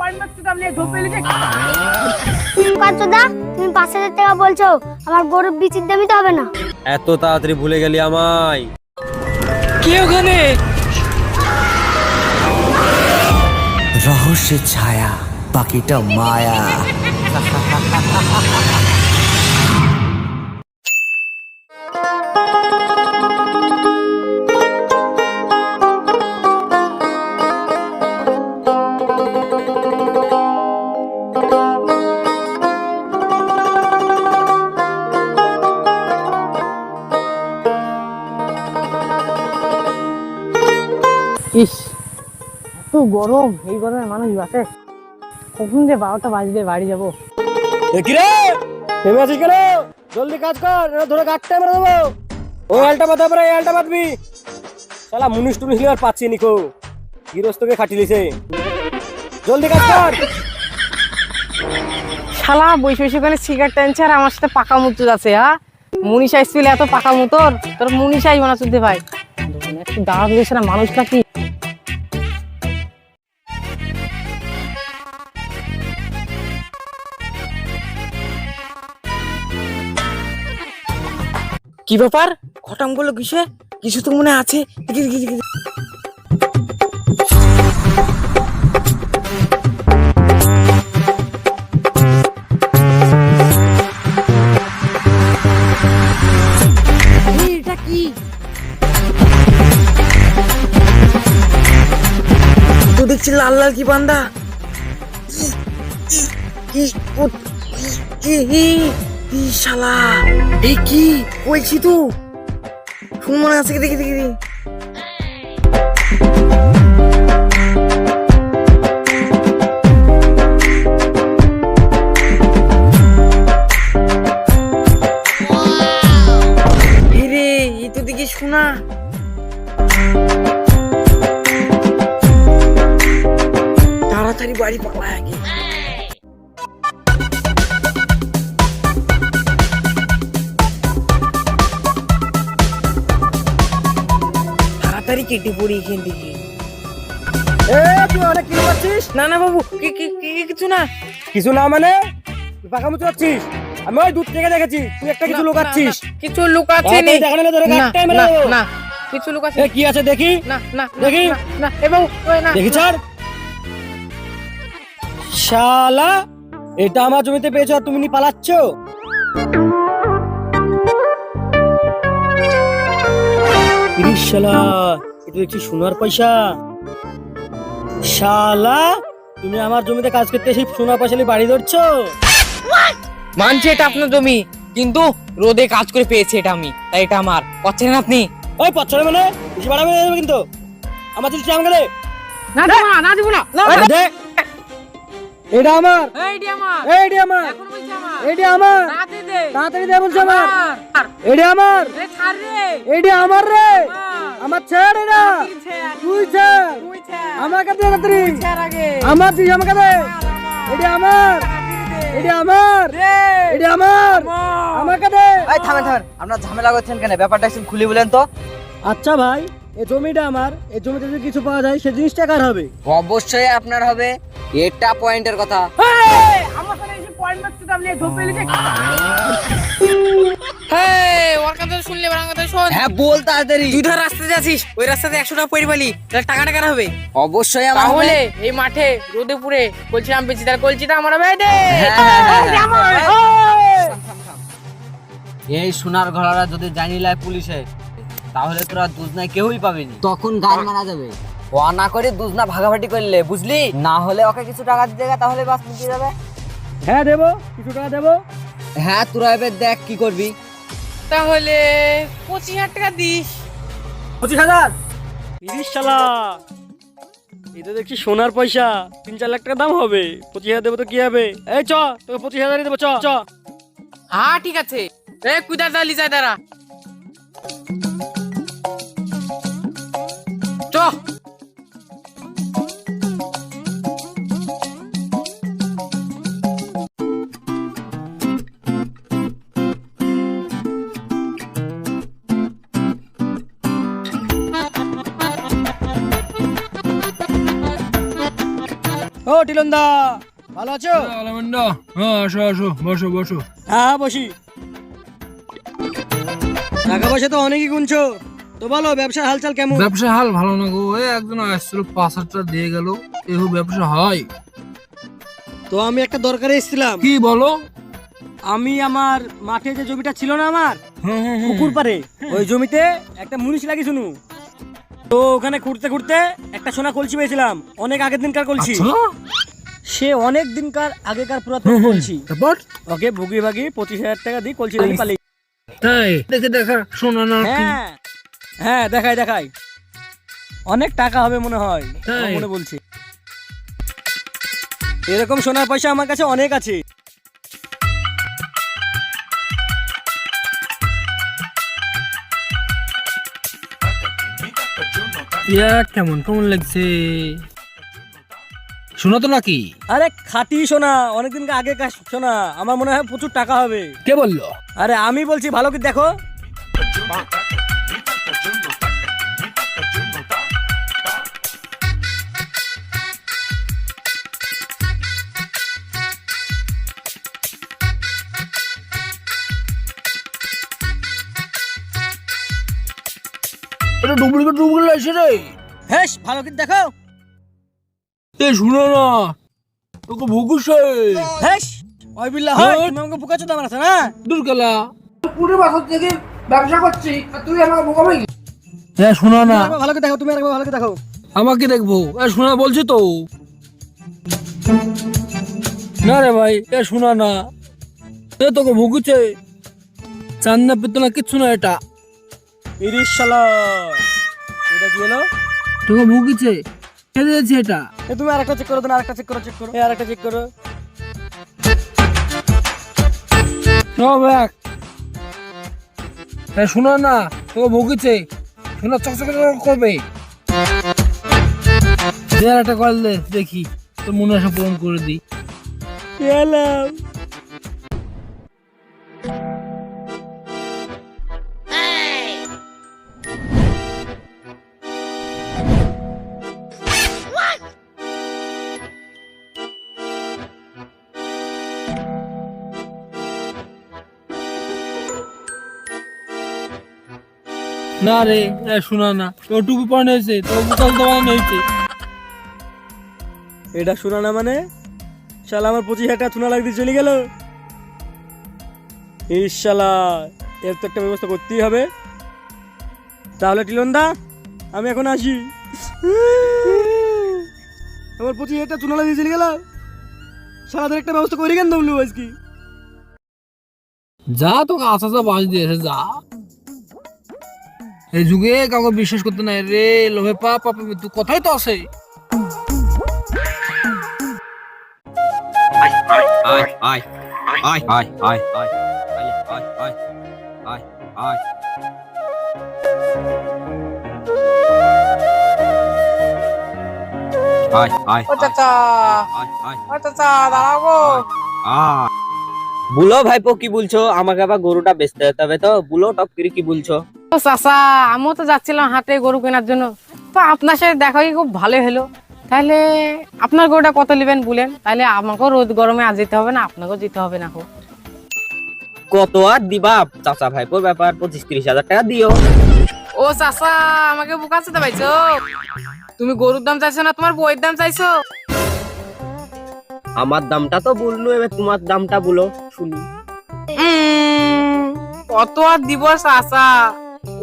Point তুমি পাঁচ হাজার টাকা বলছো আমার গরুর বিচির দামই তো হবে না। এত তাড়াতাড়ি ভুলে গেলি আমায়। কে ওখানে? রহস্যের ছায়া বাকিটা মায়া। গরম এই গরমে মানুষ বাসে। কখন যে বারোটা বাজবে বাড়ি যাব। দেখি নেমে আছিস কেন? জলদি কাজ কর ধরে মেরে দেবো। ওই আলটা বাঁধা পরে আলটা বাঁধবি। শালা মুনিশ টুনিশ আর পাচ্ছি নিকো গৃহস্থকে খাটিলিছে জলদি কাজ কর। শালা বসে বসে ওখানে সিগারেট টানছে আর আমার সাথে পাকা মুতো যাচ্ছে হ্যাঁ? মুনিশ এত পাকা মুতোর তোর মুনিশ আইব না শুনতে ভাই একটু দাঁড়া দিয়েছে না কি কি ব্যাপার? ঘটামগুলো কিসে? কিছু তো মনে আছে। এটা কি? তো দেখছি লাল লাল কি বান্দা? ই, শালা এই কি? কইছি তো শুন মনে আছে কি দেখি দেখি দেখি। শোনা তাড়াতাড়ি বাড়ি পালা আগে। তাড়াতাড়ি কেটে পড়ি এখান থেকে। এ তুই অনেক পাচ্ছিস না না বাবু কি- কি- কি- কিছু না। কিছু না মানে? আমি ওই দূর থেকে দেখেছি তুই একটা কিছু না, লুকাচ্ছিস না, না, কিছু লুকাচ্ছে না, না, মেরে না, দেবো। না, কিছু লুকাচ্ছে এ কি আছে দেখি? না না না, দেখি। না, না এ বাবু ওই না দেখি ছাড়। শালা এটা আমার জমিতে পেয়েছ আর তুমি নি পালাচ্ছ? শালা এটা দেখছি সোনার পয়সা। শালা তুমি আমার জমিতে কাজ করতে এসে সোনার পয়সা নিয়ে বাড়ি ধরছো? মানছি এটা আপনার জমি কিন্তু রোদে কাজ করে পেয়েছি এটা আমি তাই এটা আমার। পাচ্ছেন আপনি? ওই পছরে মানে? বেশি বাড়াবে কিন্তু। আমার জিনিস আমাকে দে না না না দিব না। না দে। এটা আমার। এইটি আমার। এইটি আমার। এখন বলছি আমার। এইটি আমার। দে। তাড়াতাড়ি দে বলছি আমার। আমার। ছাড় রে। আমার রে। আমার। ছেড় এটা। তুই ছেড়, তুই ছেড়। তুই আমাকে দে তাড়াতাড়ি। তুই আগে। আমার দিস আমাকে দে। এটি আমার। এটি আমার। এটি আমার। আমাকে দে। এই থামেন থামেন। আপনার ঝামেলা করছেন কেন? ব্যাপারটা একটু খুলে বলেন তো। আচ্ছা ভাই এই জমিটা আমার। এই জমিতে যদি কিছু পাওয়া যায় সে জিনিসটা কার হবে? অবশ্যই আপনার হবে। এটা পয়েন্টের কথা। আমার সাথে এসে পয়েন্ট মারতে দাম নিয়ে ধোপে লিখে ওর কথা শুনলে আমার কথা শোন। হ্যাঁ বল তাড়াতাড়ি। তুই ধর রাস্তাতে ওই রাস্তাতে একশো টাকা পড়ি পালি তাহলে টাকাটা কার হবে? অবশ্যই আমার তাহলে এই মাঠে রোদে পুড়ে বলছিলাম বেশি তার কলছিটা আমার হবে দে! হ্যাঁ, হ্যাঁ। এই সোনার ঘোড়ারা যদি জানি লাই পুলিশে তাহলে তোরা দুজনায় কেউই পাবেনি। তখন গান মারা যাবে। ও না করে দুজনা ভাগাভাগি করলে বুঝলি? না হলে ওকে কিছু টাকা দিতে গেলে তাহলে বাস যাবে হ্যাঁ দেবো কিছু টাকা দেবো। হ্যাঁ তোরা এবার দেখ কি করবি। তাহলে পঁচিশ হাজার টাকা দিস। পঁচিশ হাজার? তিরিশ সালা এটা দেখছি সোনার পয়সা। তিন চার লাখ টাকা দাম হবে। পঁচিশ হাজার দেবো তো কি হবে? এই চ তোকে পঁচিশ হাজারই দেবো চ চ। হ্যাঁ ঠিক আছে। এ কুদার দালি যায় দাঁড়া। টিলন্দা ভালো আছো? আলমন্ডা হ্যাঁ আসো আসো বসো বসো। হ্যাঁ বসি। টাকা পয়সা তো অনেকই গুনছো। তো বলো ব্যবসার হালচাল কেমন? ব্যবসা হাল ভালো না গো। এই একজন আসছিল পাঁচ হাজার দিয়ে গেল। এহ ব্যবসা হয়। তো আমি একটা দরকারে এসেছিলাম। কি বলো? আমি আমার মাঠে যে জমিটা ছিল না আমার হ্যাঁ, হ্যাঁ, হ্যাঁ। পুকুর পারে ওই জমিতে একটা মুনিশ লাগি শুনু। তো ওখানে ঘুরতে ঘুরতে একটা সোনা কলসি পেয়েছিলাম। অনেক আগের দিনকার কলসি। আচ্ছা, সে অনেক দিনকার আগেকার পুরাতন কলসি। ওকে ভুগি ভাগি পঁচিশ হাজার টাকা দিয়ে কলসি লাগিয়ে পালিয়ে তাই? দেখে দেখা শোনা না হ্যাঁ। হ্যাঁ দেখাই দেখাই। অনেক টাকা হবে মনে হয়। মনে বলছি। এরকম সোনার পয়সা আমার কাছে অনেক আছে। ইয়া কেমন কেমন লাগছে? শোনো তো নাকি? আরে খাঁটি সোনা অনেকদিন আগে কাজ সোনা আমার মনে হয় প্রচুর টাকা হবে। কে বলল? আরে আমি বলছি ভালো কি দেখো। এটা ডুপ্লিকেট ডুপ্লিকেট লাগছে রে। হেস ভালো করে দেখো। এ শুনো না। তোকে হেস ওই বিল্লা হয় তুমি আমাকে তো আমার আছে না? দূর গেলা। হ্যাঁ শোনা না। ভালো করে দেখো তুমি আরেকবার ভালো করে দেখো। আমাকে দেখব। এ শোনা বলছি তো। না রে ভাই এ শোনা না। এ তোকে ভুগুছে। চান্দা পেতো না কিচ্ছু না এটা। ইরিশ শালা এটা কি হলো? তোকে ভুগিছে কে দিয়েছে এটা? এ তুমি আরেকটা চেক করো তো আরেকটা চেক করো চেক করো। এই আরেকটা চেক করো। সব এক। এ শোনা না তোকে ভুগিছে শোনা চকচক করবে। একটা কল দেখি। তোর মনে আসা পূরণ করে দিই। এলাম না রে শোনা না তোর টুপি পরানো হয়েছে তোর বুকাল তো বানানো হয়েছে। এটা শোনা না মানে? শালা আমার পঁচিশ হাজার টাকা চুনা লাগতে চলে গেল। ইস শালা এর তো একটা ব্যবস্থা করতেই হবে। তাহলে টিলন্দা আমি এখন আসি। আমার পঁচিশ হাজার টাকা চুনা লাগিয়ে চলে গেল। শালাদের একটা ব্যবস্থা করে কেন দমলু আজকে? যা তোকে আসা যা বাজ দিয়েছে যা। এই যুগে কাউকে বিশ্বাস করতে নাই রে লোভে পা পাপে মৃত্যু কথাই তো আছে বুলো ভাইপো কি বলছো আমাকে আবার গরুটা বেচতে যেতে হবে তো বুলো টপ কি বলছো ও চাচা আমিও তো যাচ্ছিলাম হাটে গরু কেনার জন্য। তো আপনার সাথে দেখা খুব ভালো হলো। তাহলে আপনার গরুটা কত নেবেন বলেন? তাহলে আমাকেও রোদ গরমে যেতে হবে না আপনাকেও যেতে হবে না কত আর দিবা? চাচা ব্যাপার পঁচিশ তিরিশ হাজার টাকা দিও। ও চাচা আমাকে বুকাচ্ছে তো পাইছো? তুমি গরুর দাম চাইছো না তোমার বইয়ের দাম চাইছো? আমার দামটা তো বলল এবার তোমার দামটা বলো শুনি। কত আর দিব চাচা?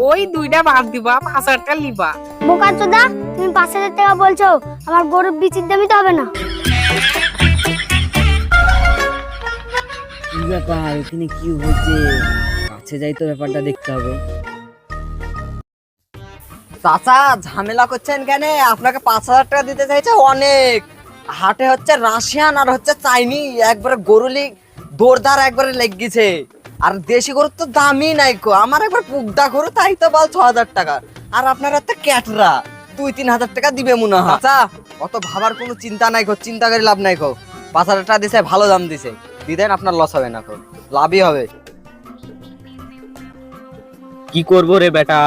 ওই দুইটা বাদ দিবা পাঁচ হাজার টাকা লিবা বোকা চোদা তুমি পাঁচ হাজার টাকা বলছো আমার গরুর বিচির দামই তো হবে না। কি ব্যাপার এখানে কি হচ্ছে কাছে যাই তো ব্যাপারটা দেখতে হবে। চাচা ঝামেলা করছেন কেন? আপনাকে পাঁচ হাজার টাকা দিতে চাইছে অনেক। হাটে হচ্ছে রাশিয়ান আর হচ্ছে চাইনি একবারে গরুলি দৌড়দার একবারে লেগেছে আর দেশি গরুর তো দামই নাই কো। আমার একবার পুগদা গরু তাই তো বল ছ হাজার টাকা। আর আপনার হাতে ক্যাটরা দুই তিন হাজার টাকা দিবে মনে হয় চাচা অত ভাবার কোনো চিন্তা নাই কো চিন্তা করে লাভ নাই কো। পাঁচ হাজার টাকা দিছে ভালো দাম দিছে। দিদেন আপনার লস হবে না কো। লাভই হবে। কি করব রে বেটা?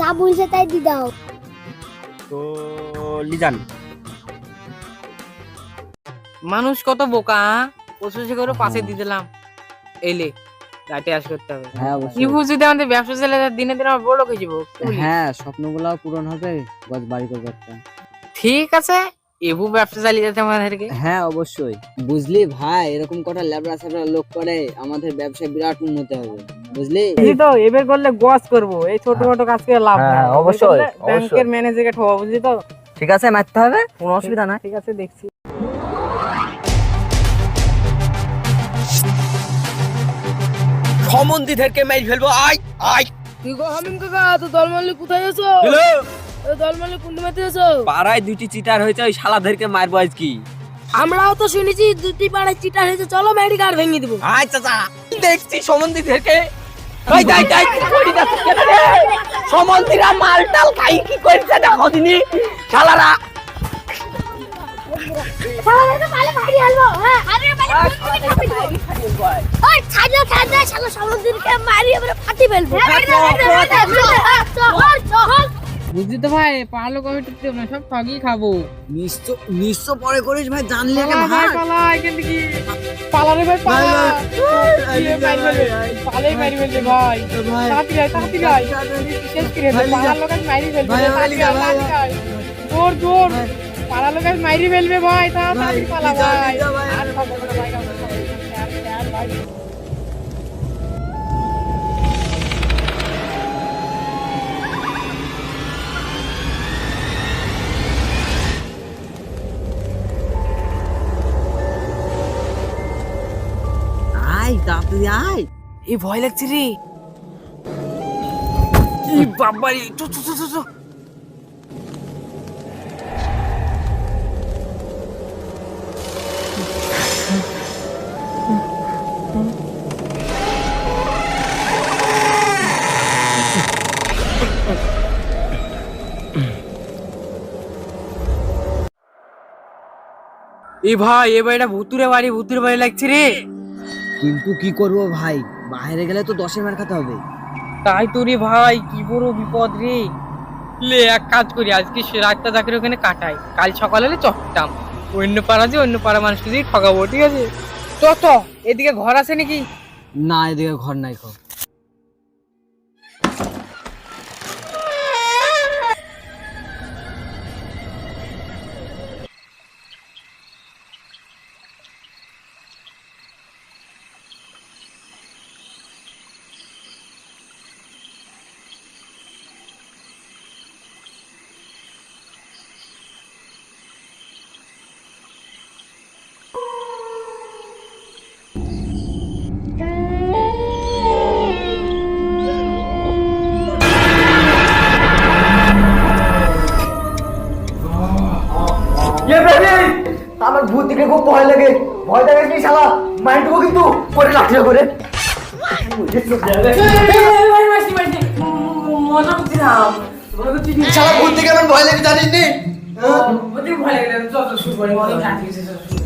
যা বলছে তাই দি দাও। তো লিজান মানুষ কত বোকা হ্যাঁ? পশুষে করে পাশে দিয়ে দিলাম। এলে আস করতে হবে। হ্যাঁ কি বুঝি আমাদের ব্যবসা চলে যায়, দিনে দিনে আমরা বড় লোক হয়ে যাব। হ্যাঁ স্বপ্নগুলো পূরণ হবে গজ বাড়ি করবে একটা। ঠিক আছে এবু ব্যবসা চালিয়ে যেতে আমাদেরকে। হ্যাঁ অবশ্যই। বুঝলি ভাই এরকম কটা ল্যাবড়া স্যাবড়া লোক করে আমাদের ব্যবসায় বিরাট উন্নতি হবে। বুঝলি? বুঝলি তো এবার করলে গস করব। এই ছোট ছোট কাজ করে লাভ হ্যাঁ, নাই অবশ্যই, ব্যাংকের ম্যানেজারকে ঠোয়া বুঝলি তো? ঠিক আছে মারতে হবে কোনো অসুবিধা নাই। ঠিক আছে দেখছি। সম্বন্ধীদেরকে মেরে ফেলব আয় আয়। কি গো হামিম কাকা তো দলমালি কোথায় আছো? হ্যালো? দলমালি কোন মাঠে আছো? পাড়ায় দুটি চিটার হয়েছে ওই শালাদেরকে মারবো আজ কি আমরাও তো শুনেছি দুটি পাড়ায় চিটার হয়েছে চলো মেডি কার্ড ভেঙে দিব। আয় চাচা দেখছি সম্বন্ধীদেরকে ওই দাই দাই কি করি যাচ্ছে কেন রে সম্বন্ধীরা মাল টাল খাই কি করছে দেখো দিনি। শালারা বুঝলি তো ভাই পালো কমিটি না সব ঠগই খাব। নিশ্চয় নিশ্চয় পরে করিস ভাই জানলি ভাই ভাই। পালা এখান থেকে পালা ভাই পালা। মারি ফেলবে ভাই। তাড়াতাড়ি আয় তাড়াতাড়ি আয়। শেষ করে পালার লোক মারি ফেলবে তাড়াতাড়ি আয়, তাড়াতাড়ি আয়। জোর জোর পালার লোক আজ মারি ফেলবে ভাই তাড়াতাড়ি পালা ভাই। আর খাব ভাই খাব না, খাব না, আর ভাই। তাড়াতাড়ি আয়। এই ভয় লাগছে রে। কি বাবারি চো চো চো চো। এই ভাই এ বাড়িটা ভুতুরে বাড়ি ভুতুরে বাড়ি লাগছে রে। কিন্তু কি করব ভাই? বাইরে গেলে তো দশে মার খাতে হবে। তাই তো রে ভাই কি বড় বিপদ রে। লে এক কাজ করি আজকে সে রাতটা তাকে ওখানে কাটাই। কাল সকাল হলে চট্টাম অন্য পাড়া যে অন্য পাড়া মানুষকে দিয়ে ঠকাবো ঠিক আছে? চ চ এদিকে ঘর আছে নাকি? না এদিকে ঘর নাই খো করে লাঠিয়ে করে। শালা ভূত দেখে আমার ভয় লাগে জানিস নি? কিরে।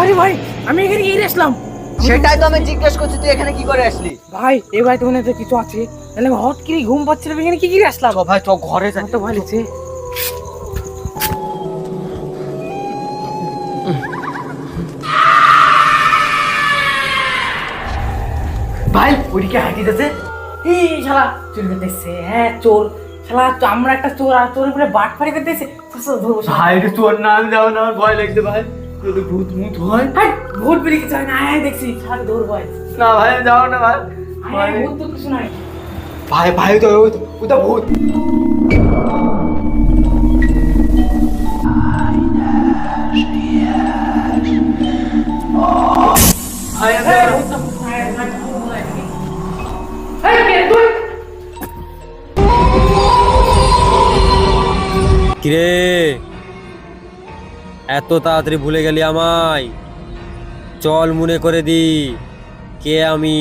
আরে ভাই আমি এখানে কি আসলাম। সেটাই তো আমি জিজ্ঞেস করছি তুই এখানে কি করে আসলি? ভাই এ ভাই তোমার তো কিছু আছে? তাহলে হট করে ঘুম পাচ্ছিল এখানে কি কি আসলাম? তো ভাই তো ঘরে যা তো ভয় লাগছে। ভাই ওদিকে হাঁটিতেছে এই শালা চোর করতেছে হ্যাঁ চোর। শালা তো আমরা একটা চোর আর চোরের উপরে বাট ফাড়ি করতেছে। ধরবো। ভাই রে তোর নাম যাও না আমার ভয় লাগছে ভাই। যদি ভূত মুত হয়? হাই, ভূত বেরিয়ে কিছু হয় না আয় দেখছি। শালা ধরবো আয় না ভাই যাও না ভাই। আয়, ভূত তো কিছু নাই। ভাই ভাই তো ওটা ভূত আয়, ভূত। আয়, আয়, আয়, ভূত নাই। এই, কে তুই? কিরে? এত তাড়াতাড়ি ভুলে গেলি আমায়। চল মনে করে দি কে আমি?